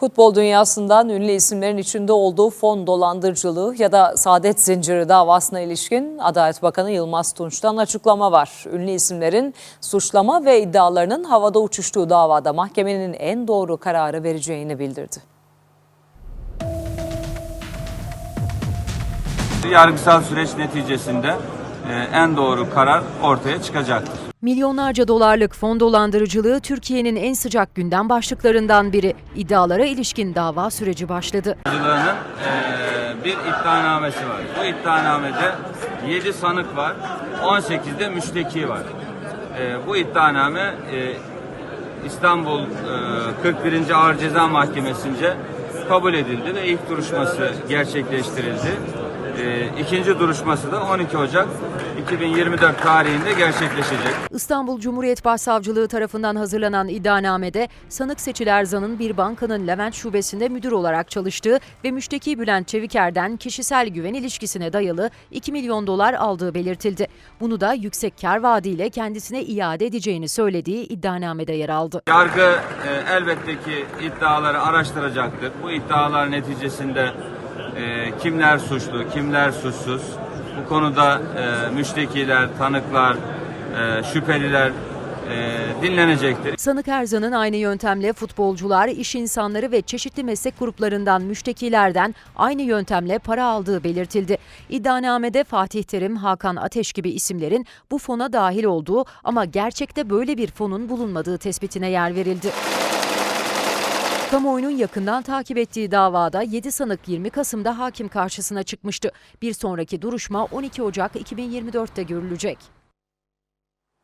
Futbol dünyasından ünlü isimlerin içinde olduğu fon dolandırıcılığı ya da saadet zinciri davasına ilişkin Adalet Bakanı Yılmaz Tunç'tan açıklama var. Ünlü isimlerin suçlama ve iddialarının havada uçuştuğu davada mahkemenin en doğru kararı vereceğini bildirdi. Yargısal süreç neticesinde e, en doğru karar ortaya çıkacaktır. Milyonlarca dolarlık fon dolandırıcılığı Türkiye'nin en sıcak gündem başlıklarından biri. İddialara ilişkin dava süreci başladı. Savcılığının e, bir iddianamesi var. Bu iddianamede 7 sanık var, 18'de müşteki var. Bu iddianame İstanbul e, 41. Ağır Ceza Mahkemesi'nce kabul edildi ve ilk duruşması gerçekleştirildi. İkinci duruşması da 12 Ocak 2024 tarihinde gerçekleşecek. İstanbul Cumhuriyet Başsavcılığı tarafından hazırlanan iddianamede sanık Seçil Erzan'ın bir bankanın Levent şubesinde müdür olarak çalıştığı ve müşteki Bülent Çeviker'den kişisel güven ilişkisine dayalı 2 milyon dolar aldığı belirtildi. Bunu da yüksek kar vaadiyle kendisine iade edeceğini söylediği iddianamede yer aldı. Yargı e, elbette ki iddiaları araştıracaktır. Bu iddialar neticesinde e, kimler suçlu, kimler suçsuz, bu konuda e, müştekiler, tanıklar, e, şüpheliler e, dinlenecektir. Sanık Erzan'ın aynı yöntemle futbolcular, iş insanları ve çeşitli meslek gruplarından müştekilerden aynı yöntemle para aldığı belirtildi. İddianamede Fatih Terim, Hakan Ateş gibi isimlerin bu fona dahil olduğu ama gerçekte böyle bir fonun bulunmadığı tespitine yer verildi. Kamuoyunun yakından takip ettiği davada 7 sanık 20 Kasım'da hakim karşısına çıkmıştı. Bir sonraki duruşma 12 Ocak 2024'te görülecek.